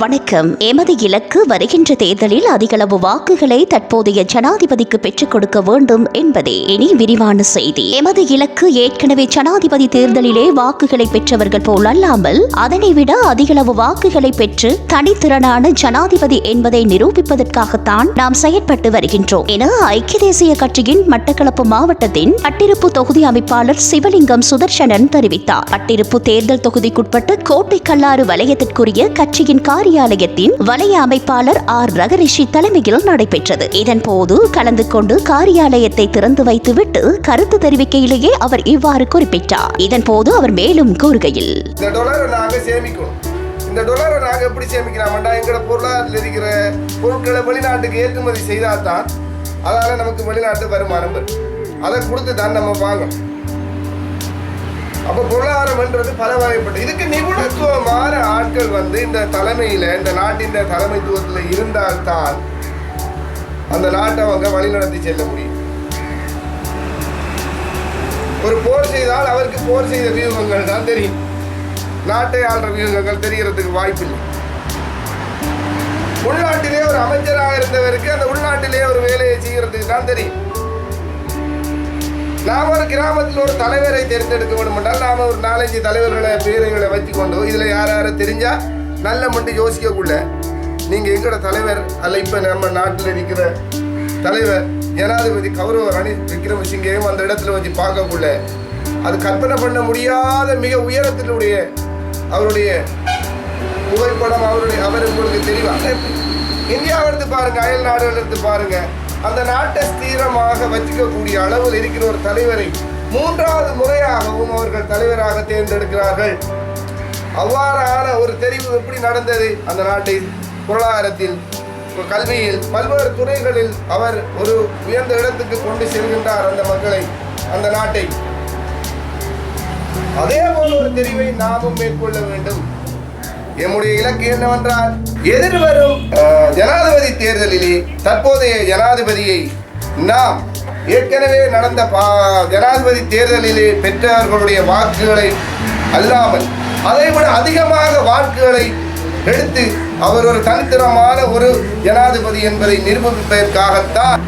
வணக்கம். எமது இலக்கு வருகின்ற தேர்தலில் அதிகளவு வாக்குகளை தற்போதைய ஜனாதிபதிக்கு பெற்றுக் கொடுக்க வேண்டும் என்பதே. இனி விரிவான செய்தி. எமது இலக்கு ஏற்கனவே ஜனாதிபதி தேர்தலிலே வாக்குகளை பெற்றவர்கள் போல் அல்லாமல் அதனை விட அதிகளவு வாக்குகளை பெற்று தனித்திறனான ஜனாதிபதி என்பதை நிரூபிப்பதற்காகத்தான் நாம் செயற்பட்டு வருகின்றோம். என ஐக்கிய தேசிய கட்சியின் மட்டக்களப்பு மாவட்டத்தின் பட்டிருப்பு தொகுதி அமைப்பாளர் சிவலிங்கம் சுதர்சனன் தெரிவித்தார். பட்டிருப்பு தேர்தல் தொகுதிக்குட்பட்ட கோட்டை கல்லாறு வலயத்திற்குரிய கட்சியின் காரியாலயத்தின் வலைய அமைப்பாளர் ஆர். ரகரிஷி தலைமையில் நடைபெற்றது. இதன் போது கலந்து கொண்டு காரியாலயத்தை திறந்து வைத்துவிட்டு கருத்து தெரிவிக்கையிலேயே அவர் இவ்வாறு குறிப்பிட்டார். இதன் போது அவர் மேலும் கூறுகையில் இந்த டொலரை நாங்க இந்த எப்படி சேமிக்கலாம்டா எங்களோட பொருளாதாரத்தில் இருக்கிற பொருட்களை வெளிநாட்டுக்கு ஏற்றுமதி செய்தால் தான் அதால நமக்கு வெளிநாட்டு வருமானம் வரும். அதை கொடுத்து தான் நம்ம வாங்கணும். அப்போ பொருளாதாரம்ன்றது பல வகைப்பட்டு இதுக்கு நிபுணத்துவமான ஆட்கள் வந்து இந்த தலைமையில இந்த நாட்டின் தலைமைத்துவத்தில் இருந்தால்தான் அந்த நாட்டை அவங்க வழிநடத்தி செல்ல முடியும். ஒரு போர் செய்தால் அவருக்கு போர் செய்த வியூகங்கள் தான் தெரியும். நாட்டை ஆள்ற வியூகங்கள் தெரிகிறதுக்கு வாய்ப்பில்லை. உள்நாட்டிலே ஒரு அமைச்சராக இருந்தவருக்கு அந்த உள்நாட்டிலே ஒரு வேலையை செய்கிறதுக்கு தான் தெரியும். நாம் ஒரு கிராமத்தில் ஒரு தலைவரை தேர்ந்தெடுக்க வேண்டும் என்றால் நாம் ஒரு நாலஞ்சு தலைவர்களை பேரைகளை வச்சுக்கொண்டு இதில் யார் யாரை தெரிஞ்சா நல்ல மட்டும் யோசிக்கக்குள்ள. நீங்கள் எங்களோட தலைவர்? அல்ல இப்போ நம்ம நாட்டில் இருக்கிற தலைவர் ஜனாதிபதி கௌரவ ரணி விக்ரமசிங்கையும் அந்த இடத்துல வச்சு பார்க்கக்குள்ள. அது கற்பனை பண்ண முடியாத மிக உயரத்தினுடைய அவருடைய புகைப்படம் அவருடைய அவர் உங்களுக்கு தெரியும்? இந்தியாவை எடுத்து பாருங்கள் அயல் நாடுகள் எடுத்து பாருங்கள் அந்த நாட்டை ஸ்திரமாக வச்சுக்கக்கூடிய அளவில் இருக்கிற ஒரு தலைவரை மூன்றாவது முறையாகவும் அவர்கள் தலைவராக தேர்ந்தெடுக்கிறார்கள். அவ்வாறான ஒரு தெரிவு எப்படி நடந்தது? அந்த நாட்டை பொருளாதாரத்தில் கல்வியில் பல்வேறு துறைகளில் அவர் ஒரு உயர்ந்த இடத்துக்கு கொண்டு செல்கின்றார் அந்த மக்களை அந்த நாட்டை. அதே போல ஒரு தெரிவை நாமும் மேற்கொள்ள வேண்டும். எம்முடைய இலக்கு என்னவென்றால் எதிர்வரும் ஜனாதிபதி தேர்தலிலே தற்போதைய ஜனாதிபதியை நாம் ஏற்கனவே நடந்த பா- ஜனாதிபதி தேர்தலிலே பெற்றவர்களுடைய வாக்குகளை அல்லாமல் அதைவிட அதிகமாக வாக்குகளை எடுத்து அவர் ஒரு தனித்திரமான ஒரு ஜனாதிபதி என்பதை நிரூபிப்பதற்காகத்தான்